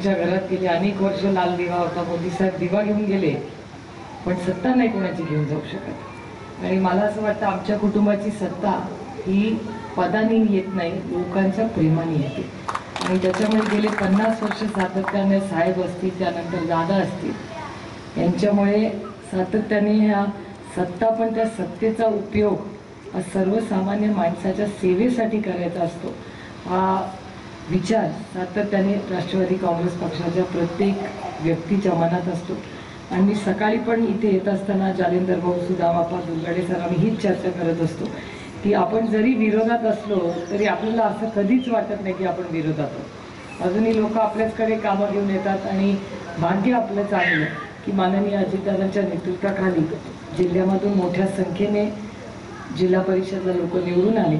आमच्या घरात गेले अनेक वर्ष लाल दिवा होता मोदी साहेब दिवा घेऊन गेले पण सत्ता नाही कोणाची घेऊन जाऊ शकत. आणि मला असं वाटतं आमच्या कुटुंबाची सत्ता ही पदानी येत नाही लोकांच्या प्रेमाने येते. आणि त्याच्यामुळे गेले पन्नास वर्ष सातत्याने साहेब असतील त्यानंतर दादा असतील. यांच्यामुळे सातत्याने ह्या सत्ता पण त्या सत्तेचा उपयोग हा सर्वसामान्य माणसाच्या सेवेसाठी करायचा असतो. हा विचार सातत्याने राष्ट्रवादी काँग्रेस पक्षाच्या प्रत्येक व्यक्तीच्या मनात असतो. आणि मी सकाळी पण इथे येत असताना जालेंदर भाऊ सुदामापा दुर्गाडे सर आम्ही हीच चर्चा करत असतो की आपण जरी विरोधात असलो तरी आपल्याला असं कधीच वाटत नाही की आपण विरोधात आहोत. अजूनही लोक आपल्याचकडे कामं घेऊन येतात आणि भाग्य आपलं चांगलं की माननीय अजितदादांच्या नेतृत्वाखाली जिल्ह्यामधून मोठ्या संख्येने जिल्हा परिषदला लोक निवडून आले.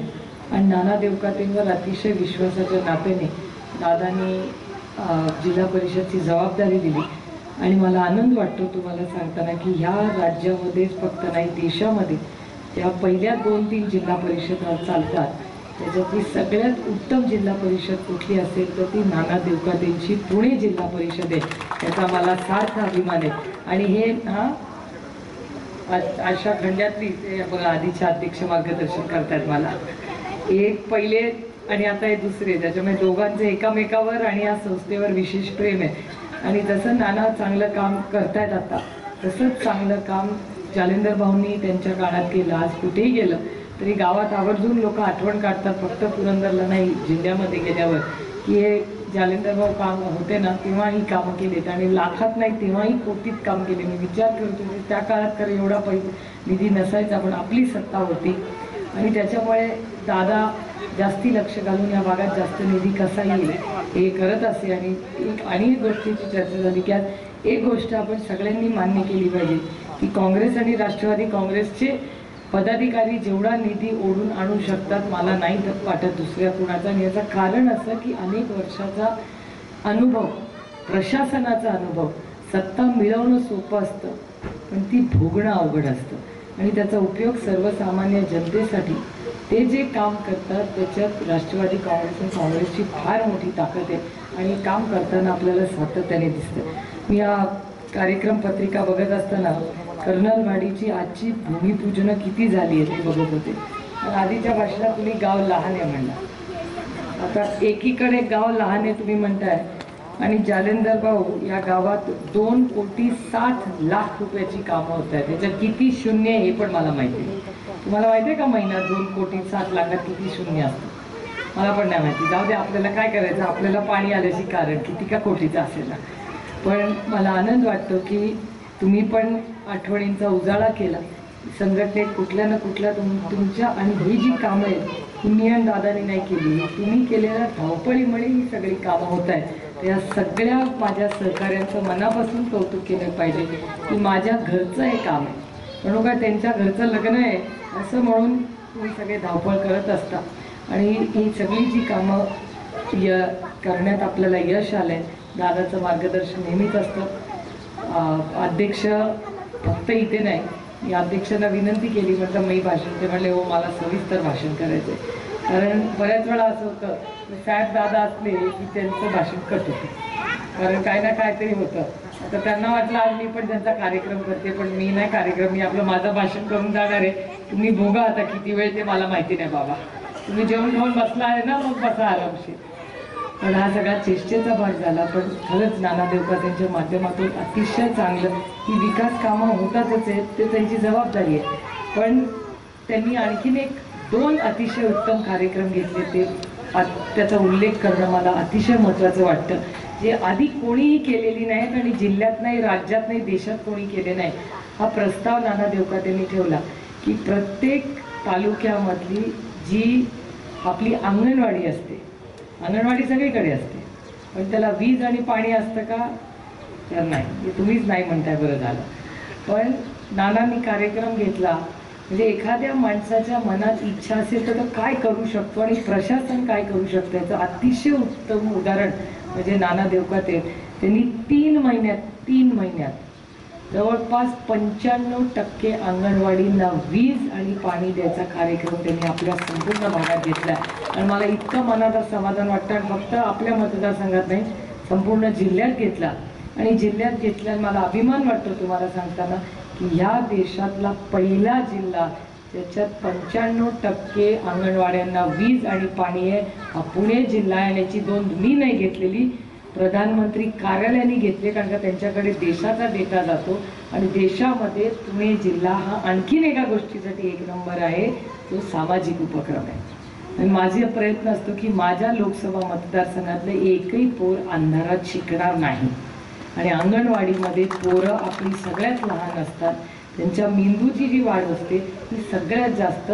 आणि नाना देवकातेंवर अतिशय विश्वासाच्या नात्याने दादांनी जिल्हा परिषदची जबाबदारी दिली. आणि मला आनंद वाटतो तुम्हाला सांगताना की ह्या राज्यामध्येच फक्त नाही देशामध्ये त्या पहिल्या दोन तीन जिल्हा परिषद चालतात. त्याच्यातली सगळ्यात उत्तम जिल्हा परिषद कुठली असेल तर ती नाना देवकातेंची पुणे जिल्हा परिषद आहे. याचा मला सार्थ अभिमान आहे. आणि हे हा अशा खंड्यातली बघा आधीच्या अध्यक्ष मार्गदर्शन करतायत मला. एक पहिले आणि आता हे दुसरे त्याच्यामुळे दोघांचे एकामेकावर आणि या संस्थेवर विशेष प्रेम आहे. आणि जसं नाना चांगलं काम करतायत आता तसंच चांगलं काम जालिंदर भाऊंनी त्यांच्या काळात केलं. आज कुठेही गेलं तरी गावात आवर्जून लोक आठवण काढतात फक्त पुरंदरला नाही जिल्ह्यामध्ये गेल्यावर. की हे जालिंदर भाऊ काम होते ना तेव्हाही कामं केलीत. आणि लाखात नाही तेव्हाही कोटीत काम केले. मी विचार करतो की त्या काळात तर एवढा पैसा निधी नसायचा पण आपली सत्ता होती. आणि त्याच्यामुळे दादा जास्ती लक्ष घालून या भागात जास्त निधी कसा येईल हे करत असे आणि एक आणि एक गोष्टीची चर्चा झाली की आज एक गोष्ट आपण सगळ्यांनी मान्य केली पाहिजे की काँग्रेस आणि राष्ट्रवादी काँग्रेसचे पदाधिकारी जेवढा निधी ओढून आणू शकतात मला नाही वाटत दुसऱ्या कुणाचा आणि याचं कारण असं की अनेक वर्षाचा अनुभव प्रशासनाचा अनुभव सत्ता मिळवणं सोपं असतं पण ती भोगणं अवघड असतं. आणि त्याचा उपयोग सर्वसामान्य जनतेसाठी ते जे काम करतात त्याच्यात राष्ट्रवादी काँग्रेस आणि काँग्रेसची फार मोठी ताकद आहे. आणि काम करताना आपल्याला सातत्याने दिसतं. मी या कार्यक्रम पत्रिका बघत असताना कर्नलवाडीची आजची भूमिपूजनं किती झाली आहे ते बघत होते. आणि आधीच्या भाषेला तुम्ही गाव लहान आहे म्हणला. आता एकीकडे गाव लहान आहे तुम्ही म्हणताय आणि जालेंदर भाऊ या गावात दोन कोटी साठ लाख रुपयाची कामं होत आहेत. त्याच्यात किती शून्य आहे हे पण मला माहिती आहे तुम्हाला माहिती आहे का महिन्यात दोन कोटी साठ लाखात किती शून्य असतं? मला पण नाही माहिती. जाऊ दे आपल्याला काय करायचं? आपल्याला पाणी आल्याची कारण किती का कोटीचं असेल ना? पण मला आनंद वाटतो की तुम्ही पण आठवणींचा उजाळा केला. संघटनेत कुठल्या ना कुठल्या तुम तुमच्या आणि ही जी कामं आहेत तुम्ही आणि दादानी नाही केली. तुम्ही केलेल्या धावपळीमुळे ही सगळी कामं होत आहेत. तर या सगळ्या माझ्या सहकाऱ्यांचं मनापासून कौतुक केलं पाहिजे की माझ्या घरचं हे काम आहे. म्हणून का त्यांच्या घरचं लग्न आहे असं म्हणून तुम्ही सगळे धावपळ करत असता आणि ही सगळी जी कामं य करण्यात आपल्याला यश आलं आहे दादाचं मार्गदर्शन नेहमीच असतं. अध्यक्ष फक्त इथे नाही मी अध्यक्षांना विनंती केली म्हटलं मी भाषण ते म्हणले हो मला सविस्तर भाषण करायचं आहे कारण बऱ्याच वेळा असं होतं की साहेब दादा असले की त्यांचं भाषण कट होतं. कारण काय ना काहीतरी होतं. तर त्यांना वाटलं आज मी पण त्यांचा कार्यक्रम करते पण मी नाही कार्यक्रम मी आपलं माझं भाषण करून जाणार आहे. तुम्ही भोगा आता किती वेळ ते मला माहिती नाही बाबा. तुम्ही जेवण खाऊन बसला आहे ना मग बसा आरामशीर. पण हा सगळा चेष्टेचा भाग झाला पण खरंच नाना त्यांच्या माध्यमातून अतिशय चांगलं की विकास कामं होतातच आहेत ते त्यांची जबाबदारी आहे. पण त्यांनी आणखीन एक दोन अतिशय उत्तम कार्यक्रम घेतले ते आ- त्याचा उल्लेख करणं मला अतिशय महत्त्वाचं वाटतं. जे आधी कोणीही केलेली नाहीत आणि जिल्ह्यात नाही राज्यात नाही देशात कोणी केले नाही हा प्रस्ताव नाना त्यांनी ठेवला की प्रत्येक तालुक्यामधली जी आपली अंगणवाडी असते अंगणवाडी सगळीकडे असते. पण त्याला वीज आणि पाणी असतं का? तर नाही. हे तुम्हीच नाही म्हणताय बरं झालं. पण नानांनी कार्यक्रम घेतला. म्हणजे एखाद्या माणसाच्या मनात इच्छा असेल तर तो काय करू शकतो आणि प्रशासन काय करू शकतं याचं अतिशय उत्तम उदाहरण म्हणजे नाना देवकाते. त्यांनी तीन महिन्यात तीन महिन्यात जवळपास पंच्याण्णव टक्के अंगणवाडींना वीज आणि पाणी द्यायचा कार्यक्रम त्यांनी आपल्या संपूर्ण भागात घेतला आणि मला इतकं मनात समाधान वाटतं आणि फक्त आपल्या मतदारसंघात नाही संपूर्ण जिल्ह्यात घेतला. आणि जिल्ह्यात घेतल्याने मला अभिमान वाटतो तुम्हाला सांगताना की ह्या देशातला पहिला जिल्हा ज्याच्यात पंच्याण्णव टक्के अंगणवाड्यांना वीज आणि पाणी आहे हा पुणे जिल्हा आहे आणि याची दोन मी नाही घेतलेली. प्रधानमंत्री कार्यालयाने घेतले कारण का त्यांच्याकडे देशाचा डेटा जातो आणि देशामध्ये पुणे जिल्हा हा आणखीन एका गोष्टीसाठी एक नंबर आहे तो सामाजिक उपक्रम आहे. आणि माझा प्रयत्न असतो की माझ्या लोकसभा मतदारसंघातलं एकही पोर अंधारात शिकणार नाही. आणि अंगणवाडीमध्ये पोरं आपली सगळ्यात लहान असतात त्यांच्या मेंदूची जी वाढ असते ती सगळ्यात जास्त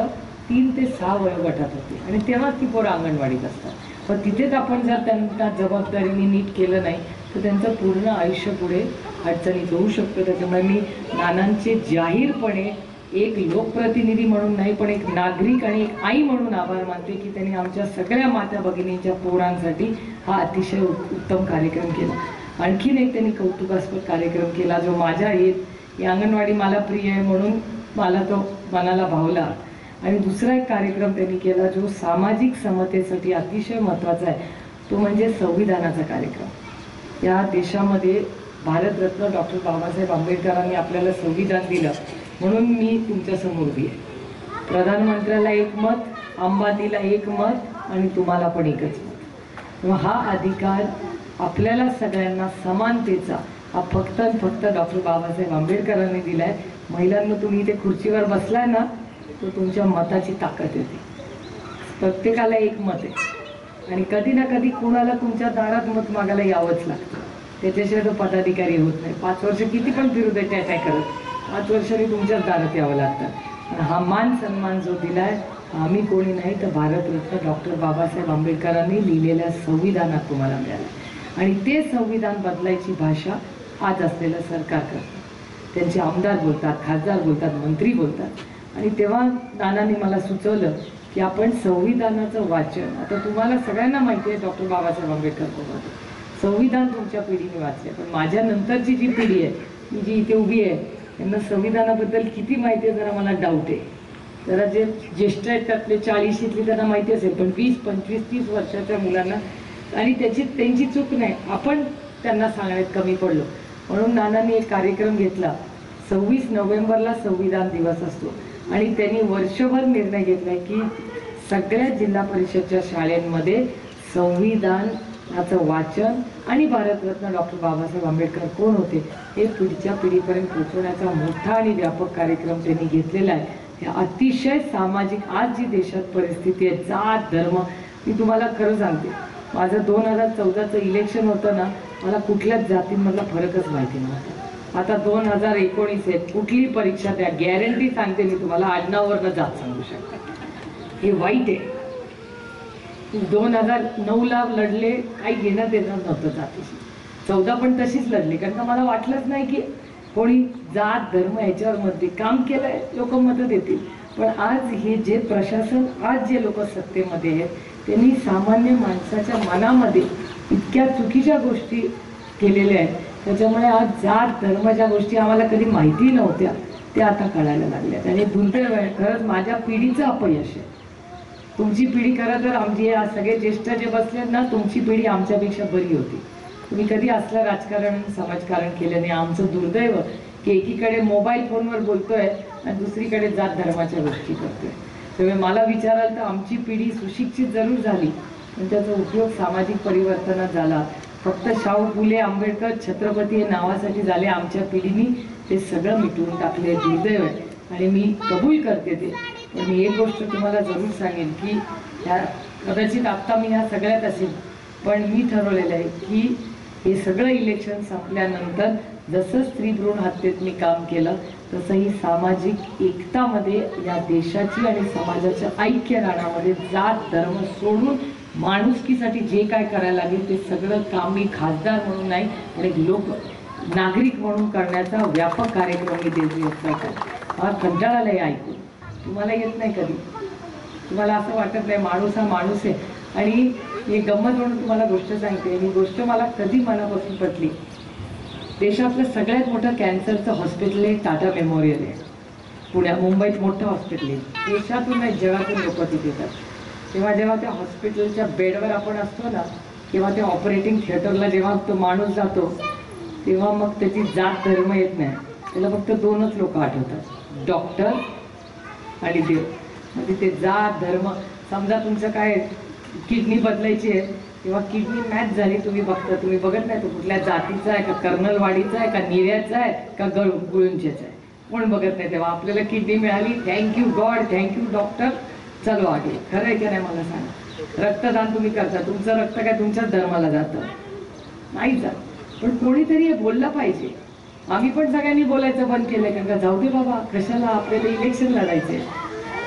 तीन ते सहा वयोगटात होते. आणि तेव्हाच ती पोरं अंगणवाडीत असतात. पण तिथेच आपण जर त्यांना जबाबदारीने नीट केलं नाही तर त्यांचं पूर्ण आयुष्य पुढे अडचणीत होऊ शकतं. त्याच्यामुळे मी नानांचे जाहीरपणे एक लोकप्रतिनिधी म्हणून नाही पण एक नागरिक आणि एक आई म्हणून आभार मानते की त्यांनी आमच्या सगळ्या माता भगिनींच्या पोरांसाठी हा अतिशय उत्तम कार्यक्रम केला. आणखीन एक त्यांनी कौतुकास्पद कार्यक्रम केला जो माझ्या येत ही अंगणवाडी मला प्रिय आहे म्हणून मला तो मनाला भावला. आणि दुसरा एक कार्यक्रम त्यांनी केला जो सामाजिक समतेसाठी अतिशय महत्त्वाचा आहे. तो म्हणजे संविधानाचा कार्यक्रम. या देशामध्ये भारतरत्न डॉक्टर बाबासाहेब आंबेडकरांनी आपल्याला संविधान दिलं म्हणून मी तुमच्यासमोर उभी आहे. प्रधानमंत्र्याला एक मत अंबानीला एक मत आणि तुम्हाला पण एकच मत. मग हा अधिकार आपल्याला सगळ्यांना समानतेचा हा फक्त फक्त डॉक्टर बाबासाहेब आंबेडकरांनी दिलाय. महिलांना तुम्ही इथे खुर्चीवर बसलाय ना तो तुमच्या मताची ताकद येते. प्रत्येकाला एक मत आहे. आणि कधी ना कधी कुणाला तुमच्या दारात मत मागायला यावंच लागतं. त्याच्याशिवाय तो पदाधिकारी होत नाही. पाच वर्ष किती पण विरुद्ध आहे त्या काय करत पाच वर्षांनी तुमच्याच दारात यावं लागतं. आणि हा मान सन्मान जो दिलाय आम्ही कोणी नाही तर भारतरत्न डॉक्टर बाबासाहेब आंबेडकरांनी लिहिलेल्या संविधानात तुम्हाला मिळालं. आणि ते संविधान बदलायची भाषा आज असलेलं सरकार करतं. त्यांचे आमदार बोलतात खासदार बोलतात मंत्री बोलतात. आणि तेव्हा नानांनी मला सुचवलं की आपण संविधानाचं वाचन आता तुम्हाला सगळ्यांना माहिती आहे डॉक्टर बाबासाहेब आंबेडकर कोण संविधान तुमच्या पिढीने वाचले पण माझ्या नंतरची जी पिढी आहे मी जी इथे उभी आहे त्यांना संविधानाबद्दल किती माहिती आहे जरा मला डाऊट आहे. जरा जे ज्येष्ठ आहेत त्यातले चाळीशीतली त्यांना माहिती असेल पण वीस पंचवीस तीस वर्षाच्या मुलांना आणि त्याची त्यांची चूक नाही. आपण त्यांना सांगण्यात कमी पडलो. म्हणून नानांनी एक कार्यक्रम घेतला. सव्वीस नोव्हेंबरला संविधान दिवस असतो. आणि त्यांनी वर्षभर निर्णय घेतला की सगळ्या जिल्हा परिषदच्या शाळेंमध्ये संविधानाचं वाचन आणि भारतरत्न डॉक्टर बाबासाहेब आंबेडकर कोण होते हे पुढच्या पिढीपर्यंत पोहोचवण्याचा मोठा आणि व्यापक कार्यक्रम त्यांनी घेतलेला आहे. हे अतिशय सामाजिक आज जी देशात परिस्थिती आहे जात धर्म मी तुम्हाला खरं सांगते. माझं दोन हजार चौदाचं इलेक्शन होतं ना मला कुठल्याच जातींमधला फरकच माहिती नव्हता. आता दोन हजार एकोणीस आहेत कुठली परीक्षा द्या? गॅरंटी सांगते मी तुम्हाला. आडनावरनं जात सांगू शकता हे वाईट आहे. दोन हजार नऊला लढले काही घेणं देणं नव्हतं जातीशी. चौदा पण तशीच लढली. कारण का मला वाटलंच नाही की कोणी जात धर्म याच्यावर मध्ये काम केलंय लोक मदत देतील. पण आज हे जे प्रशासन आज जे लोक सत्तेमध्ये आहेत त्यांनी सामान्य माणसाच्या मनामध्ये इतक्या चुकीच्या गोष्टी केलेल्या आहेत. त्याच्यामुळे आज जात धर्माच्या गोष्टी आम्हाला कधी माहिती नव्हत्या त्या आता कळायला लागल्यात आणि दुर्दैव आहे खरंच माझ्या पिढीचं अपयश आहे. तुमची पिढी खरं तर आमची आज सगळे ज्येष्ठ जे बसले ना तुमची पिढी आमच्यापेक्षा बरी होती. तुम्ही कधी असलं राजकारण समाजकारण केलं नाही. आमचं दुर्दैव की एकीकडे मोबाईल फोनवर बोलतोय आणि दुसरीकडे जात धर्माच्या गोष्टी करतोय. त्यामुळे मला विचाराल तर आमची पिढी सुशिक्षित जरूर झाली. पण त्याचा उपयोग सामाजिक परिवर्तनात झाला. फक्त शाहू फुले आंबेडकर छत्रपती हे नावासाठी झाले आमच्या पिढीने. ते सगळं मिटवून टाकले दुर्दैव आहे. आणि मी कबूल करते ते. पण मी एक गोष्ट तुम्हाला जरूर सांगेन की ह्या कदाचित आत्ता मी ह्या सगळ्यात असेल पण मी ठरवलेलं आहे की हे सगळं इलेक्शन संपल्यानंतर जसं स्त्री भ्रूण हत्येत मी काम केलं तसं ही सामाजिक एकतामध्ये या देशाची आणि समाजाच्या ऐक्य राहण्यामध्ये जात धर्म सोडून माणुसकीसाठी जे काय करायला लागेल ते सगळं काम मी खासदार म्हणून नाही पण एक लोक नागरिक म्हणून करण्याचा व्यापक कार्यक्रम मी देतो असतात हा कंटाळाला आहे ऐकून. तुम्हाला येत नाही कधी. तुम्हाला असं वाटत नाही माणूस हा माणूस आहे. आणि हे गंमत म्हणून तुम्हाला गोष्ट सांगते ही गोष्ट मला कधी मनापासून पटली. देशातलं सगळ्यात मोठं कॅन्सरचं हॉस्पिटल आहे टाटा मेमोरियल आहे. पुण्या मुंबईत मोठं हॉस्पिटल आहे. देशातून नाही जगातून लोक तिथे येतात. तेव्हा जेव्हा त्या हॉस्पिटलच्या बेडवर आपण असतो ना किंवा त्या ऑपरेटिंग थिएटरला जेव्हा तो माणूस जातो तेव्हा मग त्याची जात धर्म येत नाही. त्याला फक्त दोनच लोक आठवतात डॉक्टर आणि देव. म्हणजे ते जात धर्म समजा तुमचं काय किडनी बदलायची आहे किंवा किडनी मॅच झाली तुम्ही बघता तुम्ही बघत नाही तो कुठल्या जातीचा आहे का कर्नलवाडीचा आहे का निर्याचा आहे का गळ गुळुंच्याचा आहे. कोण बघत नाही तेव्हा आपल्याला किडनी मिळाली थँक्यू गॉड थँक्यू डॉक्टर. चलो आगे. खरं आहे की नाही मला सांगा? रक्तदान तुम्ही करता. तुमचं रक्त काय तुमच्याच धर्माला जातं? नाही जात. पण कोणीतरी हे बोललं पाहिजे. आम्ही पण सगळ्यांनी बोलायचं बंद केलंय. कारण का जाऊ दे बाबा कशाला आपल्याला इलेक्शन लढायचे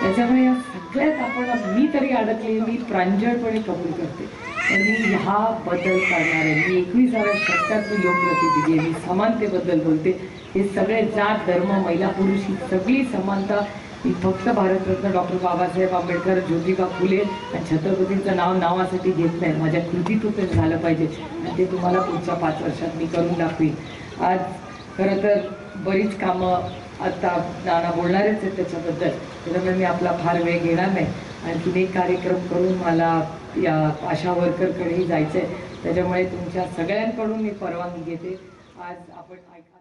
त्याच्यामुळे या सगळ्यात आपण मी तरी अडकले मी प्रांजळपणे कबूल करते. तर मी हा बदल करणार आहे. मी एकविसाव्या शतकात मी लोकप्रतिनिधी आहे. मी समानतेबद्दल बोलते. हे सगळे जात धर्म महिला पुरुष ही सगळी समानता मी फक्त भारतरत्न डॉक्टर बाबासाहेब आंबेडकर ज्योतिबा फुले आणि छत्रपतींचं नाव नावासाठी घेत नाही माझ्या कृतीतून ते झालं पाहिजे. आणि ते तुम्हाला पुढच्या पाच वर्षात मी करून दाखवीन. आज खरं तर बरीच कामं आता नाना बोलणारच आहेत त्याच्याबद्दल. त्याच्यामुळे मी आपला फार वेळ घेणार नाही. आणखीन एक कार्यक्रम करून मला या आशा वर्करकडेही जायचं आहे त्याच्यामुळे तुमच्या सगळ्यांकडून मी परवानगी घेते. आज आपण ऐका